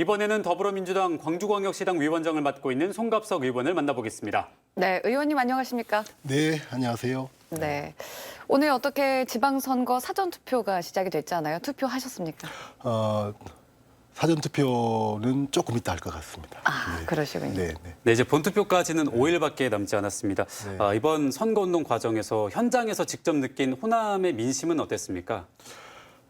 이번에는 더불어민주당 광주광역시당 위원장을 맡고 있는 송갑석 의원을 만나보겠습니다. 네, 의원님 안녕하십니까? 네, 안녕하세요. 네. 오늘 어떻게 지방선거 사전투표가 시작이 됐잖아요. 투표하셨습니까? 어, 사전 투표는 조금 이따 할 것 같습니다. 아, 그러시군요. 네, 네. 네, 이제 본투표까지는 5일밖에 남지 않았습니다. 네. 아, 이번 선거운동 과정에서 현장에서 직접 느낀 호남의 민심은 어땠습니까?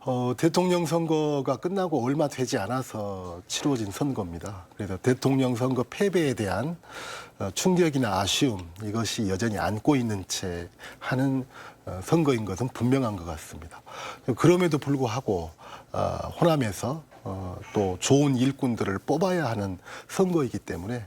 어, 대통령 선거가 끝나고 얼마 되지 않아서 치러진 선거입니다. 그래서 대통령 선거 패배에 대한 어, 충격이나 아쉬움 이것이 여전히 안고 있는 채 하는 어, 선거인 것은 분명한 것 같습니다. 그럼에도 불구하고 어, 호남에서 어, 또 좋은 일꾼들을 뽑아야 하는 선거이기 때문에 에,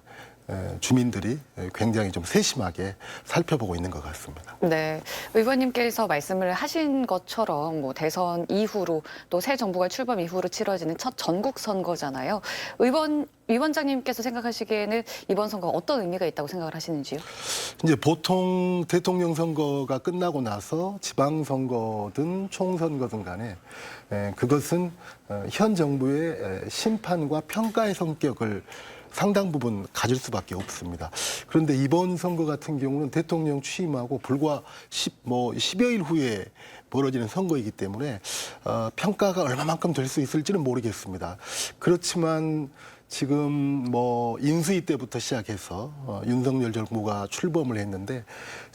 주민들이 굉장히 좀 세심하게 살펴보고 있는 것 같습니다. 네, 의원님께서 말씀을 하신 것처럼 뭐 대선 이후로 또 새 정부가 출범 이후로 치러지는 첫 전국 선거잖아요. 의원 위 원장님께서 생각하시기에는 이번 선거 어떤 의미가 있다고 생각을 하시는지요? 이제 보통 대통령 선거가 끝나고 나서 지방 선거든 총선거든 간에 에, 그것은 어, 현 정부의 에, 심판과 평가의 성격을 상당 부분 가질 수밖에 없습니다. 그런데 이번 선거 같은 경우는 대통령 취임하고 불과 10, 뭐 10여 일 후에 벌어지는 선거이기 때문에 어, 평가가 얼마만큼 될 수 있을지는 모르겠습니다. 그렇지만 지금 뭐 인수위 때부터 시작해서 어, 윤석열 정부가 출범을 했는데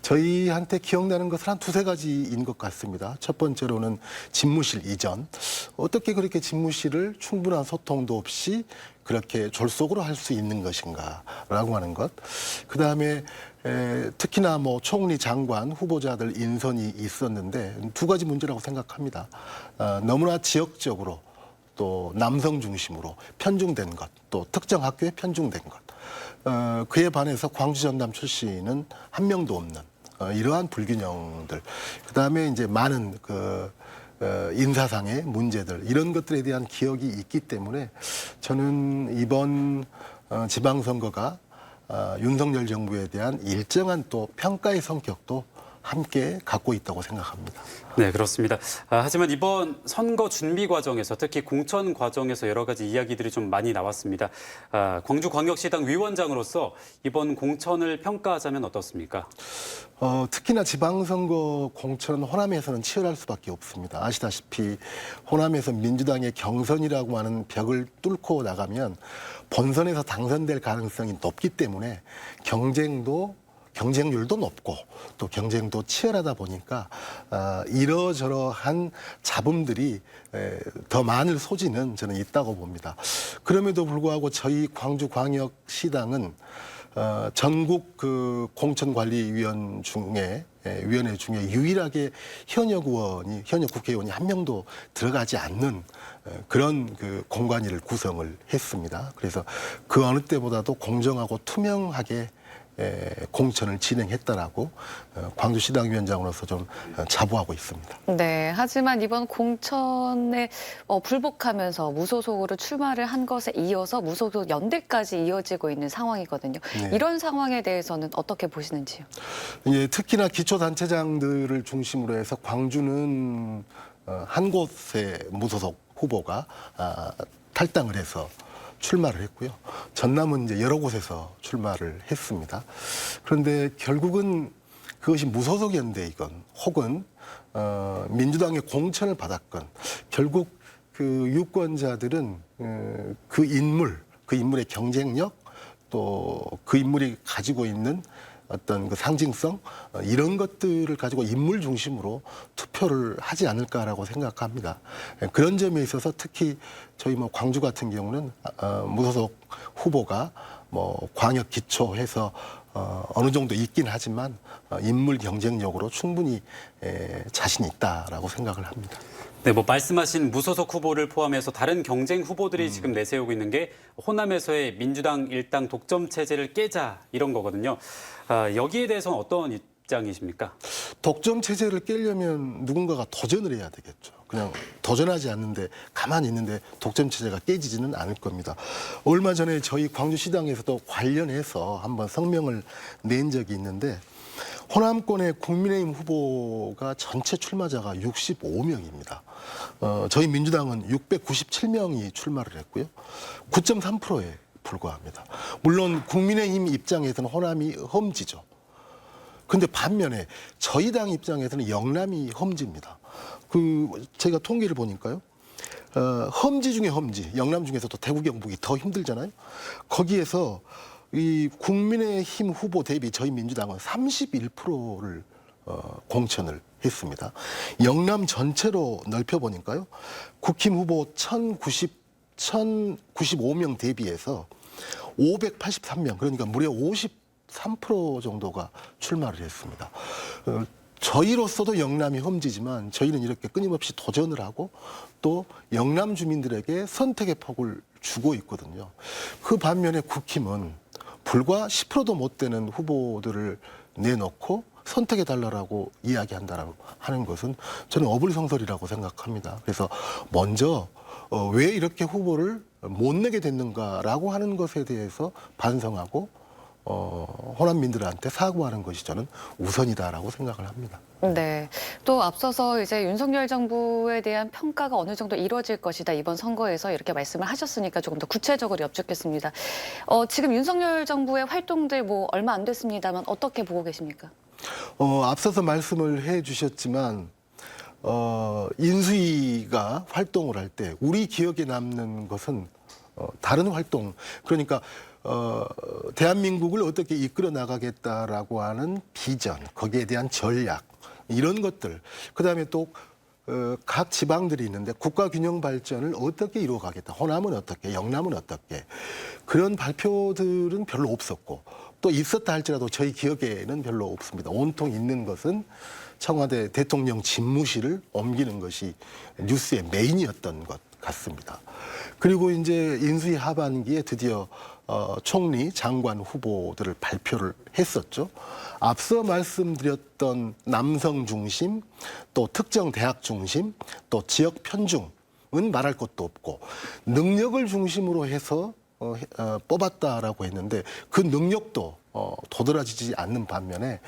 저희한테 기억나는 것은 한 두세 가지인 것 같습니다. 첫 번째로는 집무실 이전. 어떻게 그렇게 집무실을 충분한 소통도 없이 그렇게 졸속으로 할 수 있는 것인가라고 하는 것. 그 다음에 특히나 뭐 총리 장관 후보자들 인선이 있었는데 두 가지 문제라고 생각합니다. 어, 너무나 지역적으로 또 남성 중심으로 편중된 것, 또 특정 학교에 편중된 것. 어, 그에 반해서 광주 전남 출신은 한 명도 없는 어, 이러한 불균형들. 그 다음에 이제 많은 그 어, 인사상의 문제들 이런 것들에 대한 기억이 있기 때문에 저는 이번 어, 지방선거가 어, 윤석열 정부에 대한 일정한 또 평가의 성격도 함께 갖고 있다고 생각합니다. 네, 그렇습니다. 아, 하지만 이번 선거 준비 과정에서 특히 공천 과정에서 여러 가지 이야기들이 좀 많이 나왔습니다. 아, 광주광역시당 위원장으로서 이번 공천을 평가하자면 어떻습니까? 어, 특히나 지방선거 공천은 호남에서는 치열할 수밖에 없습니다. 아시다시피 호남에서 민주당의 경선이라고 하는 벽을 뚫고 나가면 본선에서 당선될 가능성이 높기 때문에 경쟁도 경쟁률도 높고 또 경쟁도 치열하다 보니까 어, 이러저러한 잡음들이 에, 더 많을 소지는 저는 있다고 봅니다. 그럼에도 불구하고 저희 광주광역시당은 어, 전국 그 공천관리위원 중에 예, 위원회 중에 유일하게 현역 의원이 현역 국회의원이 한 명도 들어가지 않는 에, 그런 그 공관위를 구성을 했습니다. 그래서 그 어느 때보다도 공정하고 투명하게 에, 공천을 진행했다라고 어, 광주시당 위원장으로서 좀 어, 자부하고 있습니다. 네, 하지만 이번 공천에 어, 불복하면서 무소속으로 출마를 한 것에 이어서 무소속 연대까지 이어지고 있는 상황이거든요. 네. 이런 상황에 대해서는 어떻게 보시는지요? 예, 특히나 기초단체장들을 중심으로 해서 광주는 어, 한 곳의 무소속 후보가 아, 탈당을 해서 출마를 했고요. 전남은 이제 여러 곳에서 출마를 했습니다. 그런데 결국은 그것이 무소속 연대이건 혹은 어, 민주당의 공천을 받았건 결국 그 유권자들은 어, 그 인물, 그 인물의 경쟁력 또 그 인물이 가지고 있는 어떤 그 상징성 어, 이런 것들을 가지고 인물 중심으로 투표를 하지 않을까라고 생각합니다. 예, 그런 점에 있어서 특히 저희 뭐 광주 같은 경우는 어, 무소속 후보가 뭐 광역 기초해서 어, 어느 정도 있긴 하지만 어, 인물 경쟁력으로 충분히 에, 자신 있다라고 생각을 합니다. 네, 뭐 말씀하신 무소속 후보를 포함해서 다른 경쟁 후보들이 지금 내세우고 있는 게 호남에서의 민주당 일당 독점 체제를 깨자 이런 거거든요. 아, 여기에 대해서는 어떤 입장이십니까? 독점 체제를 깨려면 누군가가 도전을 해야 되겠죠. 그냥 도전하지 않는데 가만히 있는데 독점 체제가 깨지지는 않을 겁니다. 얼마 전에 저희 광주시당에서도 관련해서 한번 성명을 낸 적이 있는데 호남권의 국민의힘 후보가 전체 출마자가 65명입니다. 어, 저희 민주당은 697명이 출마를 했고요. 9.3%에 불과합니다. 물론 국민의힘 입장에서는 호남이 험지죠. 근데 반면에 저희 당 입장에서는 영남이 험지입니다. 그 제가 통계를 보니까요. 어, 험지 중에 험지, 영남 중에서도 대구 경북이 더 힘들잖아요. 거기에서 이 국민의힘 후보 대비 저희 민주당은 31%를 어, 공천을 했습니다. 영남 전체로 넓혀 보니까요. 국힘 후보 1,090 1,095명 대비해서 583명 그러니까 무려 53% 정도가 출마를 했습니다. 어, 저희로서도 영남이 험지지만 저희는 이렇게 끊임없이 도전을 하고 또 영남 주민들에게 선택의 폭을 주고 있거든요. 그 반면에 국힘은 불과 10%도 못 되는 후보들을 내놓고 선택해 달라고 이야기한다는 하는 것은 저는 어불성설이라고 생각합니다. 그래서 먼저 어, 왜 이렇게 후보를 못 내게 됐는가라고 하는 것에 대해서 반성하고 어, 호남민들한테 사과하는 것이 저는 우선이다라고 생각을 합니다. 네. 또 앞서서 이제 윤석열 정부에 대한 평가가 어느 정도 이루어질 것이다 이번 선거에서 이렇게 말씀을 하셨으니까 조금 더 구체적으로 여쭙겠습니다. 어, 지금 윤석열 정부의 활동들 뭐 얼마 안 됐습니다만 어떻게 보고 계십니까? 어, 앞서서 말씀을 해 주셨지만 어, 인수위가 활동을 할 때 우리 기억에 남는 것은 어, 다른 활동 그러니까 어, 대한민국을 어떻게 이끌어 나가겠다라고 하는 비전 거기에 대한 전략 이런 것들 그 다음에 또 어, 각 지방들이 있는데 국가 균형 발전을 어떻게 이루어 가겠다. 호남은 어떻게, 영남은 어떻게 그런 발표들은 별로 없었고 또 있었다 할지라도 저희 기억에는 별로 없습니다. 온통 있는 것은 청와대 대통령 집무실을 옮기는 것이 뉴스의 메인이었던 것 같습니다. 그리고 이제 인수위 하반기에 드디어 어, 총리, 장관 후보들을 발표를 했었죠. 앞서 말씀드렸던 남성 중심, 또 특정 대학 중심, 또 지역 편중은 말할 것도 없고 능력을 중심으로 해서 어, 해- 어, 뽑았다라고 했는데 그 능력도 어, 도드라지지 않는 반면에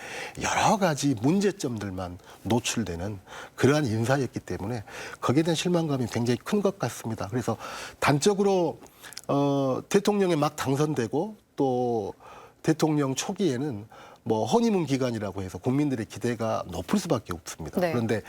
여러 가지 문제점들만 노출되는 그러한 인사였기 때문에 거기에 대한 실망감이 굉장히 큰 것 같습니다. 그래서 단적으로 어, 대통령에 막 당선되고 또 대통령 초기에는 뭐 허니문 기간이라고 해서 국민들의 기대가 높을 수밖에 없습니다. 네. 그런데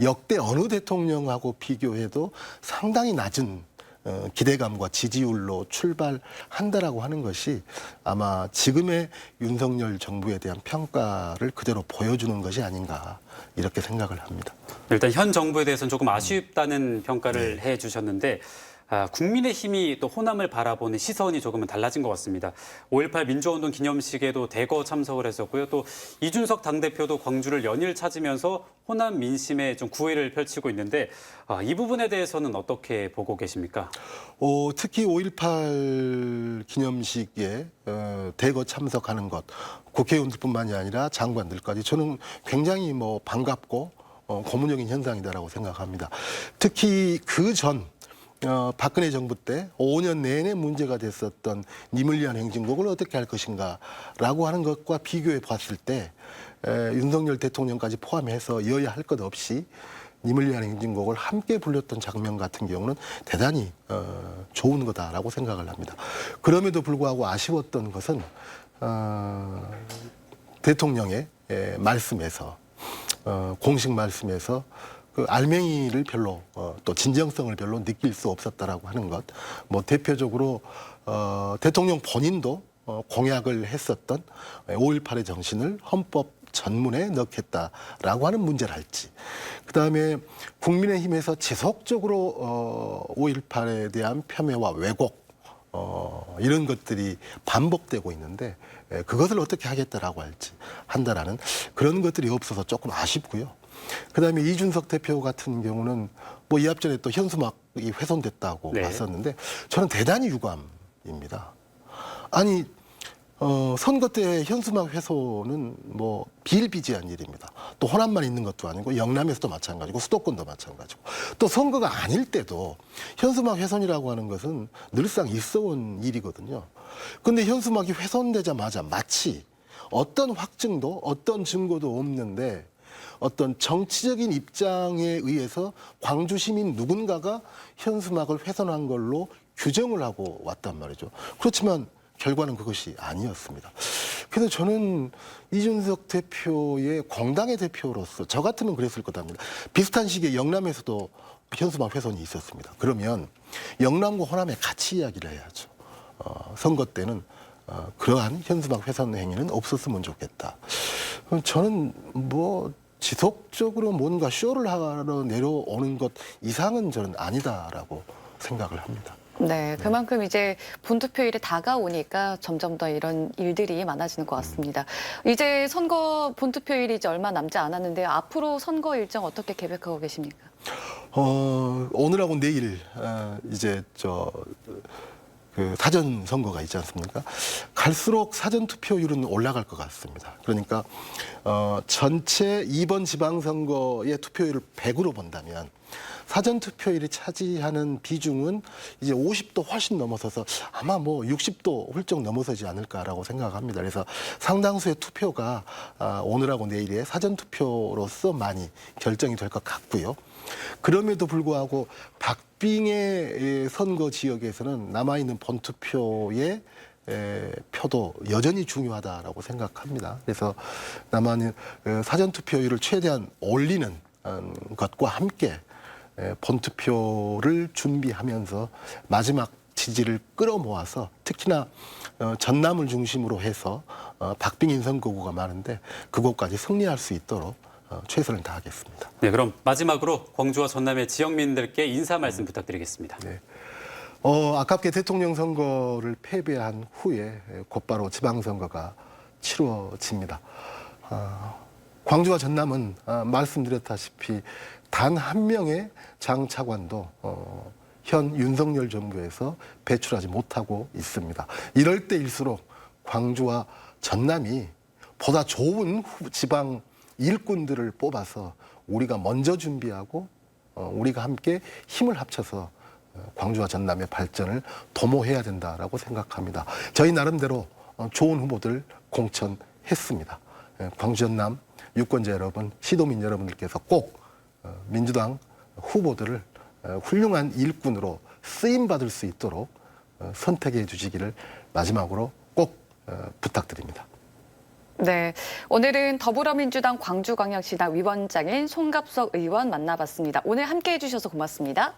역대 어느 대통령하고 비교해도 상당히 낮은 어, 기대감과 지지율로 출발한다라고 하는 것이 아마 지금의 윤석열 정부에 대한 평가를 그대로 보여주는 것이 아닌가 이렇게 생각을 합니다. 일단 현 정부에 대해서는 조금 아쉽다는 평가를 해 주셨는데 아, 국민의힘이 또 호남을 바라보는 시선이 조금은 달라진 것 같습니다. 5.18 민주화운동 기념식에도 대거 참석을 했었고요. 또 이준석 당대표도 광주를 연일 찾으면서 호남 민심에 좀 구애를 펼치고 있는데 아, 이 부분에 대해서는 어떻게 보고 계십니까? 어, 특히 5.18 기념식에 어, 대거 참석하는 것 국회의원들뿐만이 아니라 장관들까지 저는 굉장히 뭐 반갑고 어, 고무적인 현상이다라고 생각합니다. 특히 그 전 어, 박근혜 정부 때 5년 내내 문제가 됐었던 위한 행진곡을 어떻게 할 것인가라고 하는 것과 비교해 봤을 때 에, 윤석열 대통령까지 포함해서 여야 할 것 없이 위한 행진곡을 함께 불렸던 장면 같은 경우는 대단히 어, 좋은 거다라고 생각을 합니다. 그럼에도 불구하고 아쉬웠던 것은 어, 대통령의 에, 말씀에서 어, 공식 말씀에서 그 알맹이를 별로 어, 또 진정성을 별로 느낄 수 없었다라고 하는 것. 뭐 대표적으로 어, 대통령 본인도 어, 공약을 했었던 5.18의 정신을 헌법 전문에 넣겠다라고 하는 문제랄지. 그 다음에 국민의힘에서 지속적으로 어, 5.18에 대한 폄훼와 왜곡 어, 이런 것들이 반복되고 있는데 에, 그것을 어떻게 하겠다라고 할지 한다라는 그런 것들이 없어서 조금 아쉽고요. 그다음에 이준석 대표 같은 경우는 뭐이 앞전에 또 현수막이 훼손됐다고 네. 봤었는데 저는 대단히 유감입니다. 아니 어, 선거 때 현수막 훼손은 뭐 비일비재한 일입니다. 또 호남만 있는 것도 아니고 영남에서도 마찬가지고 수도권도 마찬가지고 또 선거가 아닐 때도 현수막 훼손이라고 하는 것은 늘상 있어온 일이거든요. 근데 현수막이 훼손되자마자 마치 어떤 확증도 어떤 증거도 없는데 어떤 정치적인 입장에 의해서 광주 시민 누군가가 현수막을 훼손한 걸로 규정을 하고 왔단 말이죠. 그렇지만 결과는 그것이 아니었습니다. 그래서 저는 이준석 대표의 공당의 대표로서 저 같으면 그랬을 거답니다. 비슷한 시기에 영남에서도 현수막 훼손이 있었습니다. 그러면 영남과 호남에 같이 이야기를 해야죠. 어, 선거 때는 어, 그러한 현수막 훼손 행위는 없었으면 좋겠다. 어, 저는 뭐 지속적으로 뭔가 쇼를 하러 내려오는 것 이상은 저는 아니다라고 생각을 합니다. 네, 그만큼 이제 본투표일이 다가오니까 점점 더 이런 일들이 많아지는 것 같습니다. 이제 선거 본투표일이 이제 얼마 남지 않았는데 앞으로 선거 일정 어떻게 계획하고 계십니까? 어, 오늘하고 내일 어, 이제 저 그 사전 선거가 있지 않습니까? 갈수록 사전 투표율은 올라갈 것 같습니다. 그러니까 어, 전체 이번 지방선거의 투표율을 100으로 본다면 사전 투표율이 차지하는 비중은 이제 50도 훨씬 넘어서서 아마 뭐 60도 훌쩍 넘어서지 않을까라고 생각합니다. 그래서 상당수의 투표가 아, 오늘하고 내일의 사전 투표로서 많이 결정이 될 것 같고요. 그럼에도 불구하고 박빙의 선거 지역에서는 남아있는 본투표의 에, 표도 여전히 중요하다라고 생각합니다. 그래서 남아있는 어, 사전 투표율을 최대한 올리는 음, 것과 함께 에, 본투표를 준비하면서 마지막 지지를 끌어모아서 특히나 어, 전남을 중심으로 해서 어, 박빙인 선거구가 많은데 그곳까지 승리할 수 있도록 어, 최선을 다하겠습니다. 네, 그럼 마지막으로 광주와 전남의 지역민들께 인사 말씀 부탁드리겠습니다. 네. 어, 아깝게 대통령 선거를 패배한 후에 곧바로 지방선거가 치루어집니다. 아, 광주와 전남은 아, 말씀드렸다시피 단 한 명의 장 차관도 어, 현 윤석열 정부에서 배출하지 못하고 있습니다. 이럴 때일수록 광주와 전남이 보다 좋은 후- 지방 일꾼들을 뽑아서 우리가 먼저 준비하고 어, 우리가 함께 힘을 합쳐서 어, 광주와 전남의 발전을 도모해야 된다라고 생각합니다. 저희 나름대로 어, 좋은 후보들 공천했습니다. 예, 광주 전남 유권자 여러분, 시도민 여러분들께서 꼭 어, 민주당 후보들을 어, 훌륭한 일꾼으로 쓰임 받을 수 있도록 어, 선택해 주시기를 마지막으로 꼭 어, 부탁드립니다. 네, 오늘은 더불어민주당 광주광역시당 위원장인 송갑석 의원 만나봤습니다. 오늘 함께 해 주셔서 고맙습니다.